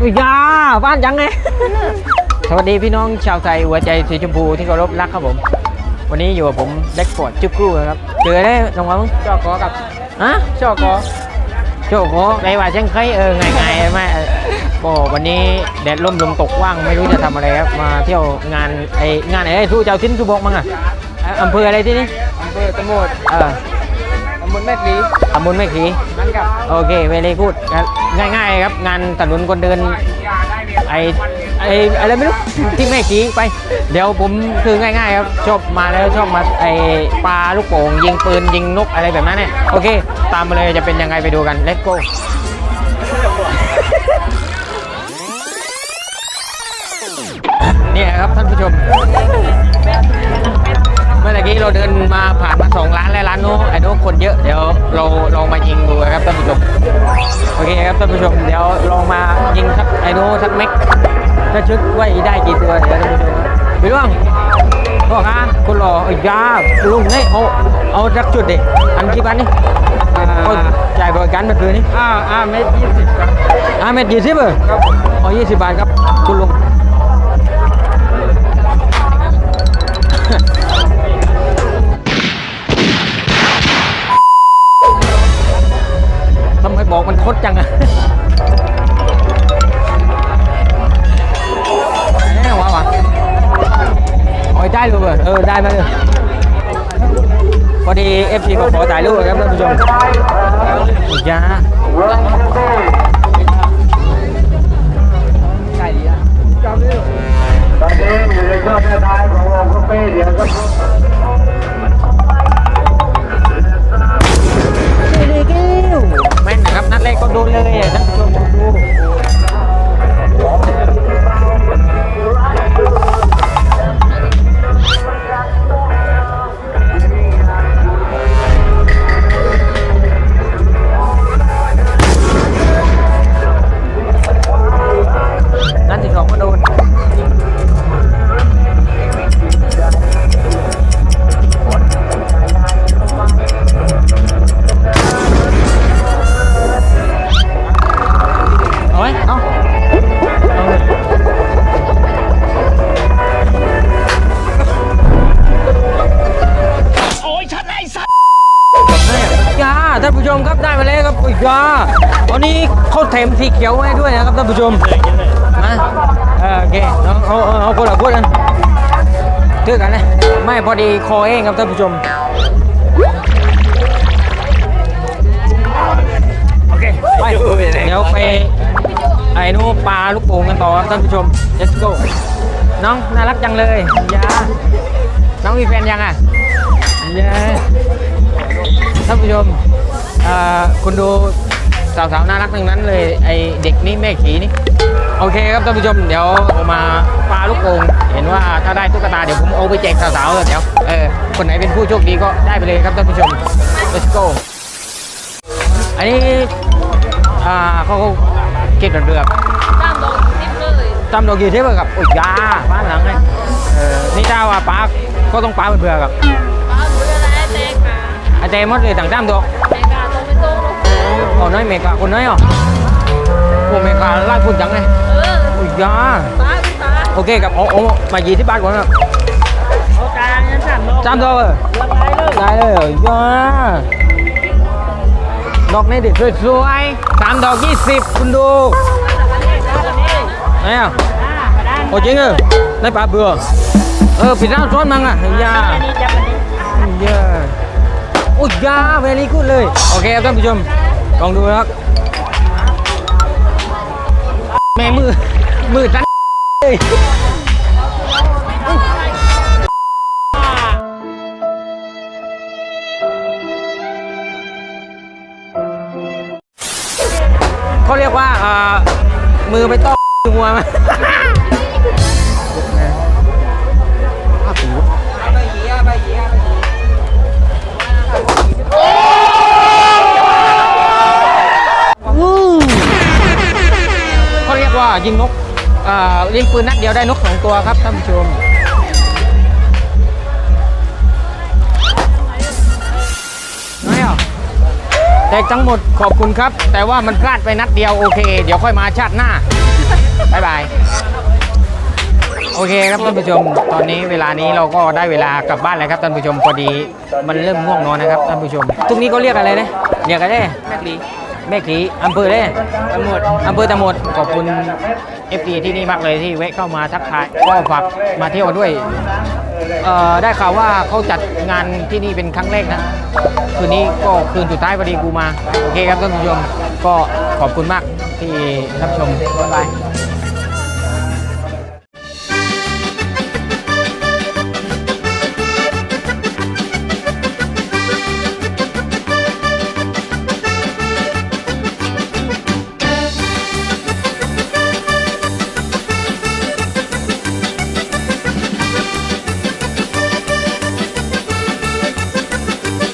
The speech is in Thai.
อุ้ยยาบ้านยังไง สวัสดีพี่น้องชาวไทยหัวใจสีชมพูที่เคารพรักครับผม วันนี้อยู่กับผมเล็กฟอร์ดจุกรูนะครับเจอได้น้องวังจอกอกับอะจอกอจอกอไรว่าเช่นเคยเออไงไงไม่เออก็วันนี้แดดร่มลมตกว่างไม่รู้จะทำอะไรครับมาเที่ยวงานไองานไหนไอ้ทู่เจ้าชิ้นทูบอกมั้งอะอะอำเภออะไรที่นี่อำเภอตะโมดเออ ตำบลแม่ลีตำบลแม่ขีนั่นกับโอเคเวลีพูดง่ายๆครับ งานถนนคนเดิน ไอไออะไรไม่รู้ที่แม่ขีไป เดี๋ยวผมคือง่ายๆครับชอบมาแล้วชอบมาไอปลาลูกโป่งยิงปืนยิงนกอะไรแบบนั้นเนี่ยโอเค ตามมาเลยจะเป็นยังไงไปดูกัน let's go เนี่ยครับท่านผู้ชมเมื่อกี้เราเดินมาผ่านมาสองร้านแล้วร้านโน้นไอ้โน้นคนเยอะเดี๋ยวเราลองมายิงดูครับท่านผู้ชมโอเคครับท่านผู้ชมเดี๋ยวลองมายิงสักไอโน้นสักเม็กถ้าชึกไว้ได้กี่ตัวเดี๋ยวท่านผู้ชมพี่ร่วงพ่อค้าคุณรออยาลุงนี่เอาเอาสักจุดดิอันกี่บาทนี่ก็จ่ายบริการเมื่อคืนนี้อ่าอ่าเมตรยี่สิบครับอ่าเม็ดยี่สิบเออครับเอายี่สิบบาทครับคุณลุง มันคดจังอะแน่วะวะโอ้ยได้เลยเว้ยเออ ได้มาเลยพอดี FC ก็ขอถ่ายรูปครับท่านผู้ชมจ้าใช่ดีอะจำได้ตอนนี้อยู่ในช่วงท้ายของ วันนี้เขาแถมสีเขียวให้ด้วยนะครับท่านผู้ชมนะเออโอเคเอาเอาเอาเอาคนละคนกันเทือกันนะไม่พอดีคอเองครับท่านผู้ชมโอเคไปเดี๋ยวไปไอ้นู้นปลาลูกโป่งกันต่อครับท่านผู้ชม let's go น้องน่ารักจังเลยยาน้องมีแฟนยังอะยาท่านผู้ชมอ่อคุณดู สาวๆน่ารักทั้งนั้นเลยไอเด็กนี่แม่ขีนี่โอเคครับท่านผู้ชมเดี๋ยวผมมาปลาลูกโป่งเห็นว่าถ้าได้ตุ๊กตาเดี๋ยวผมเอาไปแจกสาวๆเลยเดี๋ยวเออคนไหนเป็นผู้โชคดีก็ได้ไปเลยครับท่านผู้ชม let's go อันนี้อ่าเขาเก็บเรือตามดอกทิพย์เลยจำดอกกี่เทปกับโอ้ยยาบ้านหลังไงเออนี่เจ้าว่าปลาก็ต้องปลาเป็นเบื่อกับป้าเบื่อแล้วเด็กค่ะไอเต้มดเลยต่างจ้ำดอก น้อยเมกะคนน้อยอะโอ้เมกะไล่พุ่นจังไงเออโอ้ยยาป้าพี่ป้าโอเคกับโอ้โอ้มายี่ที่บ้านก่อนครับโอกลางงั้นสามดอกจ้ำดอกเออเลือกได้เลยได้เลยเหรอยาดอกนี้ดิสวยๆสามดอกยี่สิบคุณดูไหนอะอ่ามาด้านโอ้จริงเหรอได้ปลาเบื่อเออปิดร้านซ้อนมังอะยาอันนี้จับอันนี้เยอะโอ้ยยาเวลีกูดเลย โอเคครับท่านผู้ชม ลองดูนะครับแม่มือ มือตั้งเลยเขาเรียกว่าเอ่อมือไปต้อหัวมาภาพหูใบเายิงนกเอ่อยิงปืนนัดเดียวได้นกสองตัวครับท่านผู้ชมน้อยเหรอแตกทั้งหมดขอบคุณครับ แต่ว่ามันพลาดไปนัดเดียวโอเค เดี๋ยวค่อยมาชาติหน้าบายบายโอเคครับท่านผู้ชม ตอนนี้เวลานี้เราก็ได้เวลากลับบ้านแล้วครับท่านผู้ชมพอดีมันเริ่มง่วงนอนนะครับท่านผู้ชมตรงนี้เขาเรียกอะไรนะเรียกอะไรแม่กลี แม่กีอำเภอเลยตำรวจอำเภอตะหมดขอบคุณเอฟซีที่นี่มากเลยที่แวะเข้ามาทักทายก็ฝากมาเที่ยวด้วยเอ่อได้ข่าวว่าเขาจัดงานที่นี่เป็นครั้งแรกนะ คืนนี้ก็คืนสุดท้ายพอดีกูมา โอเคครับท่านผู้ชม ก็ขอบคุณมากที่รับชมบ๊ายบาย